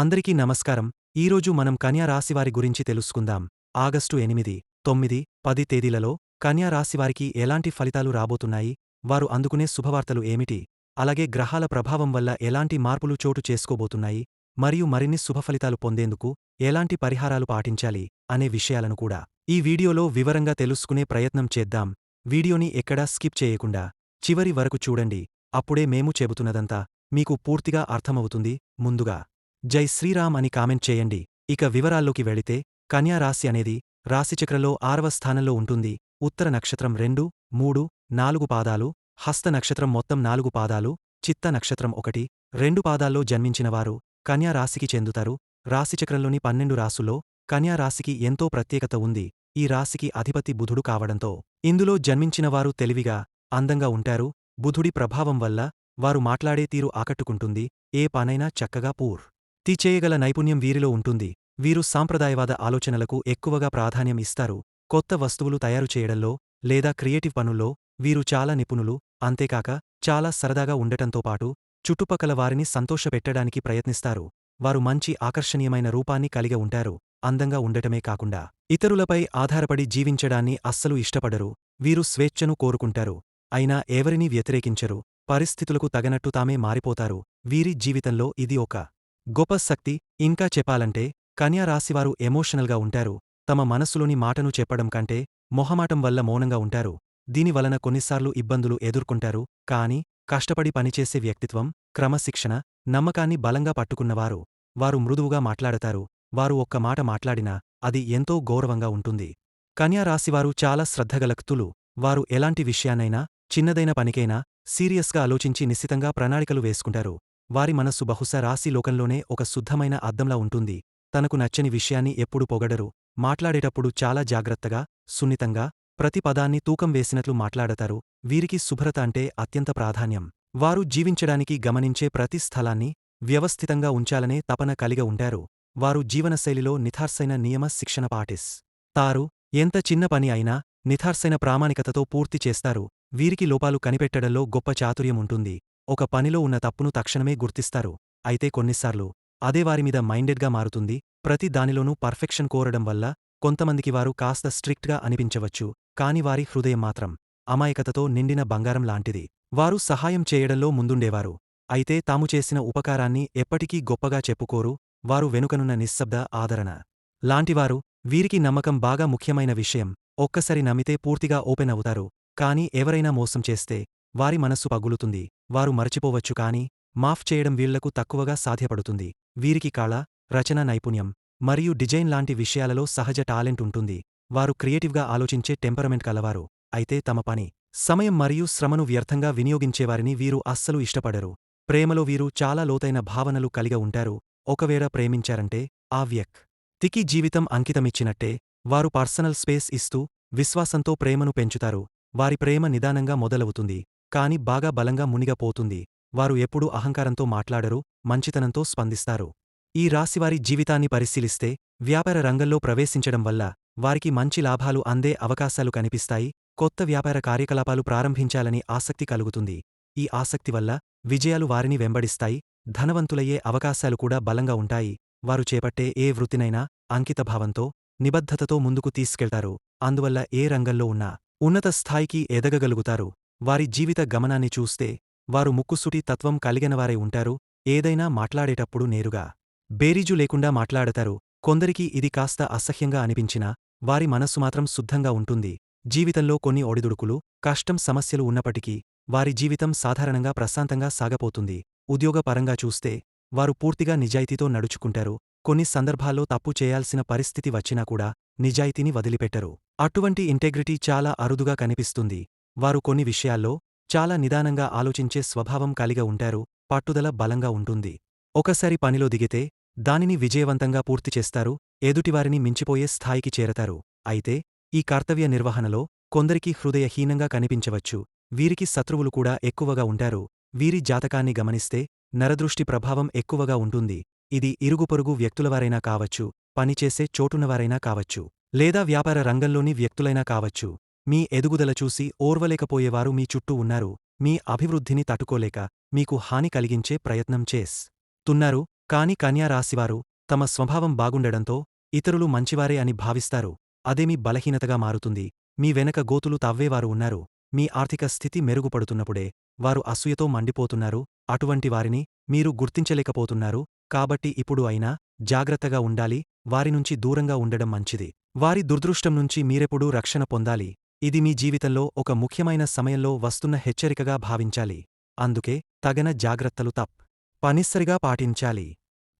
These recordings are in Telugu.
అందరికీ నమస్కారం. ఈరోజు మనం కన్యా రాశివారి గురించి తెలుసుకుందాం. ఆగస్టు ఎనిమిది తొమ్మిది పది తేదీలలో కన్యా రాశివారికి ఎలాంటి ఫలితాలు రాబోతున్నాయి? వారు అందుకునే శుభవార్తలు ఏమిటి? అలాగే గ్రహాల ప్రభావం వల్ల ఎలాంటి మార్పులు చోటు చేసుకోబోతున్నాయి? మరియు మరిన్ని శుభఫలితాలు పొందేందుకు ఎలాంటి పరిహారాలు పాటించాలి? అనే విషయాలను కూడా ఈ వీడియోలో వివరంగా తెలుసుకునే ప్రయత్నం చేద్దాం. వీడియోని ఎక్కడా స్కిప్ చేయకుండా చివరి వరకు చూడండి. అప్పుడే మేము చెబుతున్నదంతా మీకు పూర్తిగా అర్థమవుతుంది. ముందుగా జై శ్రీరామ్ అని కామెంట్ చేయండి. ఇక వివరాల్లోకి వెళితే కన్యారాశి అనేది రాశిచక్రలో ఆరవ స్థానంలో ఉంటుంది. ఉత్తర నక్షత్రం రెండు మూడు నాలుగు పాదాలు హస్త నక్షత్రం మొత్తం నాలుగు పాదాలు చిత్త నక్షత్రం ఒకటి రెండు పాదాల్లో జన్మించినవారు కన్యారాశికి చెందుతారు. రాశిచక్రంలోని పన్నెండు రాసుల్లో రాశికి ఎంతో ప్రత్యేకత ఉంది. ఈ రాశికి అధిపతి బుధుడు కావడంతో ఇందులో జన్మించినవారు తెలివిగా అందంగా ఉంటారు. బుధుడి ప్రభావం వల్ల వారు మాట్లాడే తీరు ఆకట్టుకుంటుంది. ఏ పనైనా చక్కగా పూర్. తీచేయగల నైపుణ్యం వీరిలో ఉంటుంది. వీరు సాంప్రదాయవాద ఆలోచనలకు ఎక్కువగా ప్రాధాన్యం ఇస్తారు. కొత్త వస్తువులు తయారు చేయడంలో లేదా క్రియేటివ్ పనుల్లో వీరు చాలా నిపుణులు అంతేకాక చాలా సరదాగా ఉండటంతో పాటు చుట్టుపక్కల వారిని సంతోషపెట్టడానికి ప్రయత్నిస్తారు. వారు మంచి ఆకర్షణీయమైన రూపాన్ని కలిగి ఉంటారు. అందంగా ఉండటమే కాకుండా ఇతరులపై ఆధారపడి జీవించడాన్ని అస్సలు ఇష్టపడరు. వీరు స్వేచ్ఛను కోరుకుంటారు. అయినా ఎవరినీ వ్యతిరేకించరు. పరిస్థితులకు తగనట్టు తామే మారిపోతారు. వీరి జీవితంలో ఇది ఒక గొప్ప శక్తి ఇంకా చెప్పాలంటే కన్యా రాశివారు ఎమోషనల్గా ఉంటారు. తమ మనస్సులోని మాటను చెప్పడం కంటే మొహమాటం వల్ల మౌనంగా ఉంటారు. దీనివలన కొన్నిసార్లు ఇబ్బందులు ఎదుర్కొంటారు. కాని కష్టపడి పనిచేసే వ్యక్తిత్వం క్రమశిక్షణ నమ్మకాన్ని బలంగా పట్టుకున్నవారు. వారు మృదువుగా మాట్లాడతారు. వారు ఒక్క మాట మాట్లాడినా అది ఎంతో గౌరవంగా ఉంటుంది. కన్యారాశివారు చాలా శ్రద్ధగలక్తులు. వారు ఎలాంటి విషయాన్నైనా చిన్నదైన పనికైనా సీరియస్గా ఆలోచించి నిశ్చితంగా ప్రణాళికలు వేసుకుంటారు. వారి మనస్సు బహుశా రాశి లోకంలోనే ఒక శుద్ధమైన అద్దంలా ఉంటుంది. తనకు నచ్చని విషయాన్ని ఎప్పుడు పొగడరు. మాట్లాడేటప్పుడు చాలా జాగ్రత్తగా సున్నితంగా ప్రతి పదాన్ని తూకం వేసినట్లు మాట్లాడతారు. వీరికి శుభ్రత అంటే అత్యంత ప్రాధాన్యం. వారు జీవించడానికి గమనించే ప్రతి స్థలాన్ని వ్యవస్థితంగా ఉంచాలనే తపన కలిగ ఉంటారు. వారు జీవనశైలిలో నిథార్సైన నియమ శిక్షణ పాటిస్. తారు ఎంత చిన్న పని అయినా నిథార్సైన ప్రామాణికతతో పూర్తి చేస్తారు. వీరికి లోపాలు కనిపెట్టడంలో గొప్ప చాతుర్యం ఉంటుంది. ఒక పనిలో ఉన్న తప్పును తక్షణమే గుర్తిస్తారు. అయితే కొన్నిసార్లు అదే వారిమీద మైండెడ్గా మారుతుంది. ప్రతి దానిలోనూ పర్ఫెక్షన్ కోరడం వల్ల కొంతమందికి వారు కాస్త స్ట్రిక్ట్గా అనిపించవచ్చు కాని వారి హృదయం మాత్రం అమాయకతతో నిండిన బంగారం లాంటిది. వారు సహాయం చేయడంలో ముందుండేవారు. అయితే తాము చేసిన ఉపకారాన్ని ఎప్పటికీ గొప్పగా చెప్పుకోరు. వారు వెనుకనున్న నిశ్శబ్ద ఆదరణ లాంటివారు వీరికి నమ్మకం బాగా ముఖ్యమైన విషయం. ఒక్కసారి నమ్మితే పూర్తిగా ఓపెన్ అవుతారు. కాని ఎవరైనా మోసం చేస్తే వారి మనస్సు పగులుతుంది. వారు మరచిపోవచ్చు కాని మాఫ్ చేయడం వీళ్ళకు తక్కువగా సాధ్యపడుతుంది. వీరికి కళ రచన నైపుణ్యం మరియు డిజైన్ లాంటి విషయాలలో సహజ టాలెంట్ ఉంటుంది. వారు క్రియేటివ్గా ఆలోచించే టెంపరమెంట్ కలవారు. అయితే తమ పని సమయం మరియు శ్రమను వ్యర్థంగా వినియోగించేవారిని వీరు అస్సలు ఇష్టపడరు. ప్రేమలో వీరు చాలా లోతైన భావనలు కలిగ ఉంటారు. ఒకవేళ ప్రేమించారంటే ఆ వ్యక్ తికి జీవితం అంకితమిచ్చినట్టే వారు పర్సనల్ స్పేస్ ఇస్తూ విశ్వాసంతో ప్రేమను పెంచుతారు. వారి ప్రేమ నిదానంగా మొదలవుతుంది. కాని బాగా బలంగా మునిగపోతుంది. వారు ఎప్పుడూ అహంకారంతో మాట్లాడరు మంచితనంతో స్పందిస్తారు. ఈ రాశివారి జీవితాన్ని పరిశీలిస్తే వ్యాపార రంగంలో ప్రవేశించడం వల్ల వారికి మంచి లాభాలు అందే అవకాశాలు కనిపిస్తాయి కొత్త వ్యాపార కార్యకలాపాలు ప్రారంభించాలని ఆసక్తి కలుగుతుంది. ఈ ఆసక్తి వల్ల విజయాలు వారిని వెంబడిస్తాయి ధనవంతులయ్యే అవకాశాలు కూడా బలంగా ఉంటాయి. వారు చేపట్టే ఏ వృత్తినైనా అంకితభావంతో నిబద్ధతతో ముందుకు తీసుకెళ్తారు. అందువల్ల ఏ రంగంలో ఉన్నా ఉన్నత స్థాయికి ఎదగగలుగుతారు. వారి జీవిత గమనాన్ని చూస్తే వారు ముక్కుసుటి తత్వం కలిగినవారై ఉంటారు ఏదైనా మాట్లాడేటప్పుడు నేరుగా బేరీజు లేకుండా మాట్లాడతారు. కొందరికి ఇది కాస్త అసహ్యంగా అనిపించినా వారి మనస్సు మాత్రం శుద్ధంగా ఉంటుంది. జీవితంలో కొన్ని ఒడిదుడుకులు కష్టం సమస్యలు ఉన్నప్పటికీ వారి జీవితం సాధారణంగా ప్రశాంతంగా సాగపోతుంది. ఉద్యోగపరంగా చూస్తే వారు పూర్తిగా నిజాయితీతో నడుచుకుంటారు. కొన్ని సందర్భాల్లో తప్పు చేయాల్సిన పరిస్థితి వచ్చినా కూడా నిజాయితీని వదిలిపెట్టరు. అటువంటి ఇంటెగ్రిటీ చాలా అరుదుగా కనిపిస్తుంది. వారు కొన్ని విషయాల్లో చాలా నిదానంగా ఆలోచించే స్వభావం కలిగ ఉంటారు పట్టుదల బలంగా ఉంటుంది. ఒకసారి పనిలో దిగితే దానిని విజయవంతంగా పూర్తి చేస్తారు ఎదుటివారిని మించిపోయే స్థాయికి చేరతారు. అయితే ఈ కర్తవ్య నిర్వహణలో కొందరికి హృదయహీనంగా కనిపించవచ్చు వీరికి శత్రువులు కూడా ఎక్కువగా ఉంటారు. వీరి జాతకాన్ని గమనిస్తే నరదృష్టి ప్రభావం ఎక్కువగా ఉంటుంది. ఇది ఇరుగుపొరుగు వ్యక్తులవారైనా కావచ్చు పనిచేసే చోటునవారైనా కావచ్చు లేదా వ్యాపార రంగంలోని వ్యక్తులైనా కావచ్చు. మీ ఎదుగుదల చూసి ఓర్వలేకపోయేవారు మీ చుట్టూ ఉన్నారు మీ అభివృద్ధిని తట్టుకోలేక మీకు హాని కలిగించే ప్రయత్నం చేస్ తున్నారు కాని కన్యారాశివారు తమ స్వభావం బాగుండడంతో ఇతరులు మంచివారే అని భావిస్తారు అదే మీ బలహీనతగా మారుతుంది మీ వెనక గోతులు తవ్వేవారు ఉన్నారు మీ ఆర్థిక స్థితి మెరుగుపడుతున్నప్పుడే వారు అసూయతో మండిపోతున్నారు అటువంటి వారిని మీరు గుర్తించలేకపోతున్నారు కాబట్టి ఇప్పుడు అయినా జాగ్రత్తగా ఉండాలి వారినుంచి దూరంగా ఉండడం మంచిది వారి దుర్దృష్టం నుంచి మీరెప్పుడూ రక్షణ పొందాలి. ఇది మీ జీవితంలో ఒక ముఖ్యమైన సమయంలో వస్తున్న హెచ్చరికగా భావించాలి. అందుకే తగన జాగ్రత్తలు తప్. పనిస్సరిగా పాటించాలి.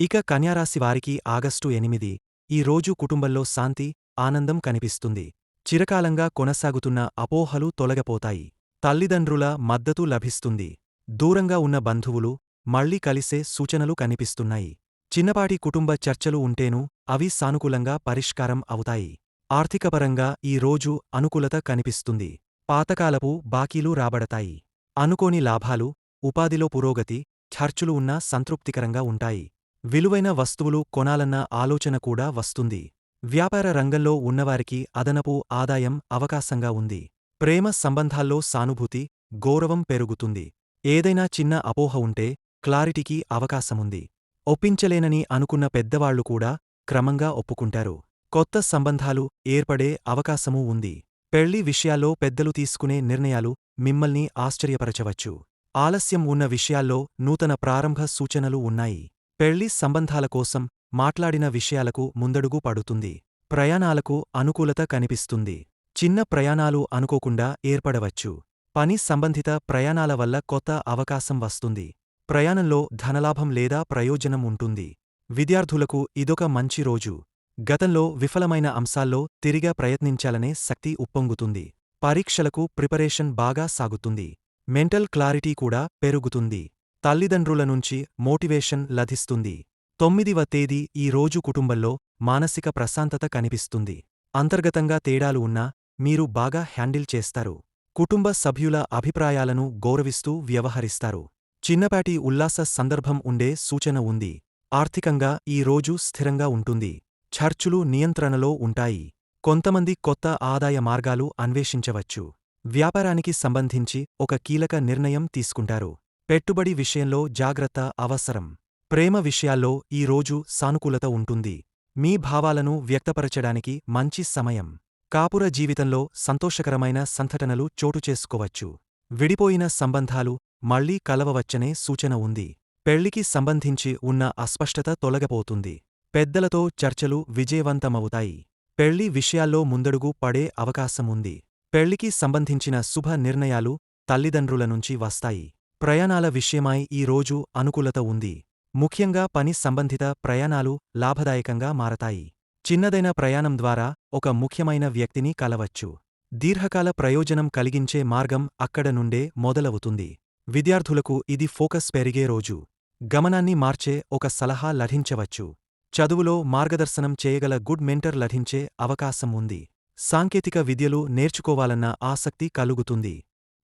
ఇక కన్యారాశి వారికి ఆగస్టు ఎనిమిది. ఈ రోజు కుటుంబంలో శాంతి ఆనందం కనిపిస్తుంది. చిరకాలంగా కొనసాగుతున్న అపోహలు తొలగపోతాయి. తల్లిదండ్రుల మద్దతు లభిస్తుంది. దూరంగా ఉన్న బంధువులు మళ్ళీ కలిసే సూచనలు కనిపిస్తున్నాయి. చిన్నపాటి కుటుంబ చర్చలు ఉంటేనూ అవి సానుకూలంగా పరిష్కారం అవుతాయి. ఆర్థికపరంగా ఈ రోజు అనుకూలత కనిపిస్తుంది. పాతకాలపు బాకీలు రాబడతాయి. అనుకోని లాభాలు ఉపాధిలో పురోగతి ఖర్చులు ఉన్నా సంతృప్తికరంగా ఉంటాయి. విలువైన వస్తువులు కొనాలన్న ఆలోచన కూడా వస్తుంది. వ్యాపార రంగంలో ఉన్నవారికి అదనపు ఆదాయం అవకాశంగా ఉంది. ప్రేమ సంబంధాల్లో సానుభూతి గౌరవం పెరుగుతుంది. ఏదైనా చిన్న అపోహ ఉంటే క్లారిటీకి అవకాశముంది. ఒప్పించలేనని అనుకున్న పెద్దవాళ్ళు కూడా క్రమంగా ఒప్పుకుంటారు. కొత్త సంబంధాలు ఏర్పడే అవకాశమూ ఉంది. పెళ్ళి విషయాల్లో పెద్దలు తీసుకునే నిర్ణయాలు మిమ్మల్ని ఆశ్చర్యపరచవచ్చు. ఆలస్యం ఉన్న విషయాల్లో నూతన ప్రారంభ సూచనలు ఉన్నాయి. పెళ్ళి సంబంధాల కోసం మాట్లాడిన విషయాలకు ముందడుగు పడుతుంది. ప్రయాణాలకు అనుకూలత కనిపిస్తుంది. చిన్న ప్రయాణాలు అనుకోకుండా ఏర్పడవచ్చు. పని సంబంధిత ప్రయాణాల వల్ల కొత్త అవకాశం వస్తుంది. ప్రయాణంలో ధనలాభం లేదా ప్రయోజనం ఉంటుంది. విద్యార్థులకు ఇదొక మంచి రోజు. గతంలో విఫలమైన అంశాల్లో తిరిగా ప్రయత్నించాలనే శక్తి ఉప్పొంగుతుంది. పరీక్షలకు ప్రిపరేషన్ బాగా సాగుతుంది. మెంటల్ క్లారిటీ కూడా పెరుగుతుంది. తల్లిదండ్రుల నుంచి మోటివేషన్ లభిస్తుంది. తొమ్మిదివ తేదీ ఈ రోజు కుటుంబంలో మానసిక ప్రశాంతత కనిపిస్తుంది. అంతర్గతంగా తేడాలు ఉన్నా మీరు బాగా హ్యాండిల్ చేస్తారు. కుటుంబ సభ్యుల అభిప్రాయాలను గౌరవిస్తూ వ్యవహరిస్తారు. చిన్నపాటి ఉల్లాస సందర్భం ఉండే సూచన ఉంది. ఆర్థికంగా ఈ రోజు స్థిరంగా ఉంటుంది. ఖర్చులు నియంత్రణలో ఉంటాయి. కొంతమంది కొత్త ఆదాయ మార్గాలు అన్వేషించవచ్చు. వ్యాపారానికి సంబంధించి ఒక కీలక నిర్ణయం తీసుకుంటారు. పెట్టుబడి విషయంలో జాగ్రత్త అవసరం. ప్రేమ విషయాల్లో ఈ రోజు సానుకూలత ఉంటుంది. మీ భావాలను వ్యక్తపరచడానికి మంచి సమయం. కాపుర జీవితంలో సంతోషకరమైన సంఘటనలు చోటుచేసుకోవచ్చు విడిపోయిన సంబంధాలు మళ్ళీ కలవవచ్చనే సూచన ఉంది. పెళ్ళికి సంబంధించి ఉన్న అస్పష్టత తొలగపోతుంది. పెద్దలతో చర్చలు విజయవంతమవుతాయి. పెళ్ళి విషయాల్లో ముందడుగు పడే అవకాశముంది. పెళ్ళికి సంబంధించిన శుభ నిర్ణయాలు తల్లిదండ్రుల నుంచి వస్తాయి. ప్రయాణాల విషయమై ఈ రోజు అనుకూలత ఉంది. ముఖ్యంగా పని సంబంధిత ప్రయాణాలు లాభదాయకంగా మారతాయి. చిన్నదైన ప్రయాణం ద్వారా ఒక ముఖ్యమైన వ్యక్తిని కలవచ్చు. దీర్ఘకాల ప్రయోజనం కలిగించే మార్గం అక్కడ నుండే మొదలవుతుంది. విద్యార్థులకు ఇది ఫోకస్ పెరిగే రోజు. గమనాన్ని మార్చే ఒక సలహా లభించవచ్చు. చదువులో మార్గదర్శనం చేయగల గుడ్ మెంటర్ లభించే అవకాశం ఉంది. సాంకేతిక విద్యలు నేర్చుకోవాలన్న ఆసక్తి కలుగుతుంది.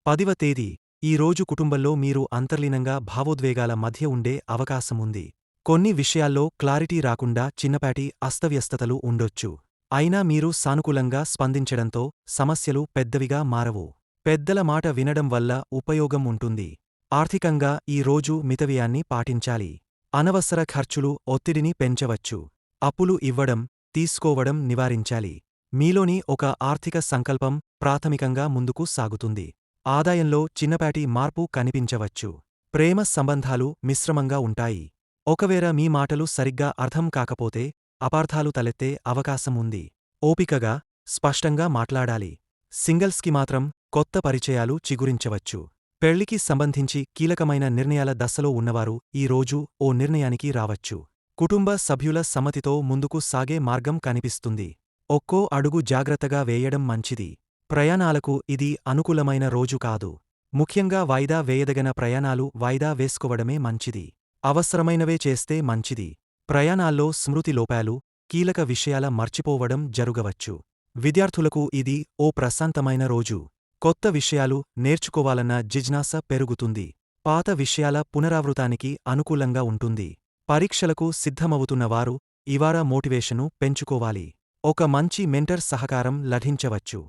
పదివ తేదీ ఈ రోజు కుటుంబంలో మీరు అంతర్లీనంగా భావోద్వేగాల మధ్య ఉండే అవకాశముంది కొన్ని విషయాల్లో క్లారిటీ రాకుండా చిన్నపాటి అస్తవ్యస్తతలు ఉండొచ్చు. అయినా మీరు సానుకూలంగా స్పందించడంతో సమస్యలు పెద్దవిగా మారవు. పెద్దల మాట వినడం వల్ల ఉపయోగం ఉంటుంది. ఆర్థికంగా ఈ రోజు మితవ్యయాన్ని పాటించాలి. అనవసర ఖర్చులు ఒత్తిడిని పెంచవచ్చు. అప్పులు ఇవ్వడం తీసుకోవడం నివారించాలి. మీలోని ఒక ఆర్థిక సంకల్పం ప్రాథమికంగా ముందుకు సాగుతుంది. ఆదాయంలో చిన్నపాటి మార్పు కనిపించవచ్చు. ప్రేమ సంబంధాలు మిశ్రమంగా ఉంటాయి. ఒకవేళ మీ మాటలు సరిగ్గా అర్థం కాకపోతే అపార్థాలు తలెత్తే అవకాశం ఉంది. ఓపికగా స్పష్టంగా మాట్లాడాలి. సింగిల్స్కి మాత్రం కొత్త పరిచయాలు చిగురించవచ్చు. పెళ్ళికి సంబంధించి కీలకమైన నిర్ణయాల దశలో ఉన్నవారు ఈ రోజు ఓ నిర్ణయానికి రావచ్చు. కుటుంబ సభ్యుల సమ్మతితో ముందుకు సాగే మార్గం కనిపిస్తుంది. ఒక్కో అడుగు జాగ్రత్తగా వేయడం మంచిది. ప్రయాణాలకు ఇది అనుకూలమైన రోజు కాదు. ముఖ్యంగా వాయిదా వేయదగిన ప్రయాణాలు వాయిదా వేసుకోవడమే మంచిది. అవసరమైనవే చేస్తే మంచిది. ప్రయాణాల్లో స్మృతి లోపాలు కీలక విషయాల మర్చిపోవడం జరుగవచ్చు. విద్యార్థులకు ఇది ఓ ప్రశాంతమైన రోజు. కొత్త విషయాలు నేర్చుకోవాలన్న జిజ్ఞాస పెరుగుతుంది. పాత విషయాల పునరావృతానికి అనుకూలంగా ఉంటుంది. పరీక్షలకు సిద్ధమవుతున్నవారు ఇవార మోటివేషను పెంచుకోవాలి. ఒక మంచి మెంటర్ సహకారం లభించవచ్చు.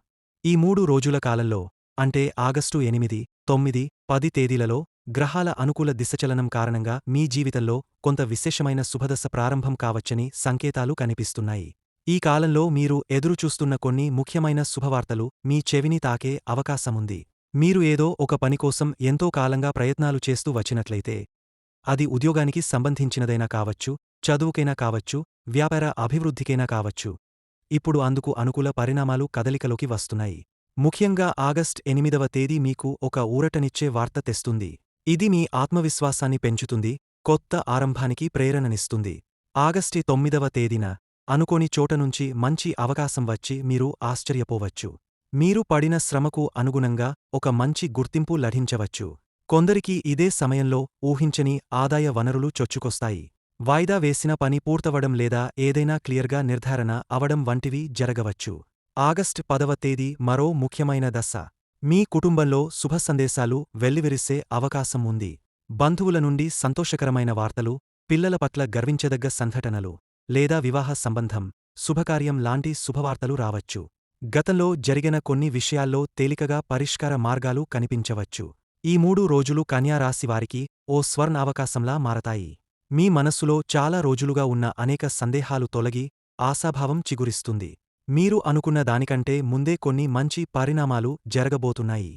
ఈ మూడు రోజుల కాలంలో అంటే ఆగస్టు ఎనిమిది తొమ్మిది పది తేదీలలో గ్రహాల అనుకూల దిశచలనం కారణంగా మీ జీవితంలో కొంత విశేషమైన శుభదశ ప్రారంభం కావచ్చని సంకేతాలు కనిపిస్తున్నాయి. ఈ కాలంలో మీరు ఎదురుచూస్తున్న కొన్ని ముఖ్యమైన శుభవార్తలు మీ చెవిని తాకే అవకాశముంది. మీరు ఏదో ఒక పనికోసం ఎంతో కాలంగా ప్రయత్నాలు చేస్తూ వచ్చినట్లయితే అది ఉద్యోగానికి సంబంధించినదైనా కావచ్చు చదువుకైనా కావచ్చు వ్యాపార అభివృద్ధికైనా కావచ్చు. ఇప్పుడు అందుకు అనుకూల పరిణామాలు కదలికలోకి వస్తున్నాయి. ముఖ్యంగా ఆగస్ట్ ఎనిమిదవ తేదీ మీకు ఒక ఊరటనిచ్చే వార్త తెస్తుంది. ఇది మీ ఆత్మవిశ్వాసాన్ని పెంచుతుంది కొత్త ఆరంభానికి ప్రేరణనిస్తుంది. ఆగస్టి తొమ్మిదవ తేదీన అనుకోని చోటనుంచి మంచి అవకాశం వచ్చి మీరు ఆశ్చర్యపోవచ్చు. మీరు పడిన శ్రమకు అనుగుణంగా ఒక మంచి గుర్తింపు లభించవచ్చు. కొందరికి ఇదే సమయంలో ఊహించని ఆదాయ వనరులు చొచ్చుకొస్తాయి. వాయిదా వేసిన పని పూర్తవడం లేదా ఏదైనా క్లియర్గా నిర్ధారణ అవడం వంటివి జరగవచ్చు. ఆగస్ట్ పదవ తేదీ మరో ముఖ్యమైన దశ. మీ కుటుంబంలో శుభ సందేశాలు వెల్లివిరిసే అవకాశం ఉంది. బంధువుల నుండి సంతోషకరమైన వార్తలు పిల్లల పట్ల గర్వించదగ్గ సంఘటనలు. లేదా వివాహ సంబంధం శుభకార్యం లాంటి శుభవార్తలు రావచ్చు. గతంలో జరిగిన కొన్ని విషయాల్లో తేలికగా పరిష్కార మార్గాలు కనిపించవచ్చు. ఈ మూడు రోజులు కన్యారాశివారికి ఓ స్వర్ణ అవకాశంలా మారతాయి. మీ మనస్సులో చాలా రోజులుగా ఉన్న అనేక సందేహాలు తొలగి ఆశాభావం చిగురిస్తుంది. మీరు అనుకున్న దానికంటే ముందే కొన్ని మంచి పరిణామాలు జరగబోతున్నాయి.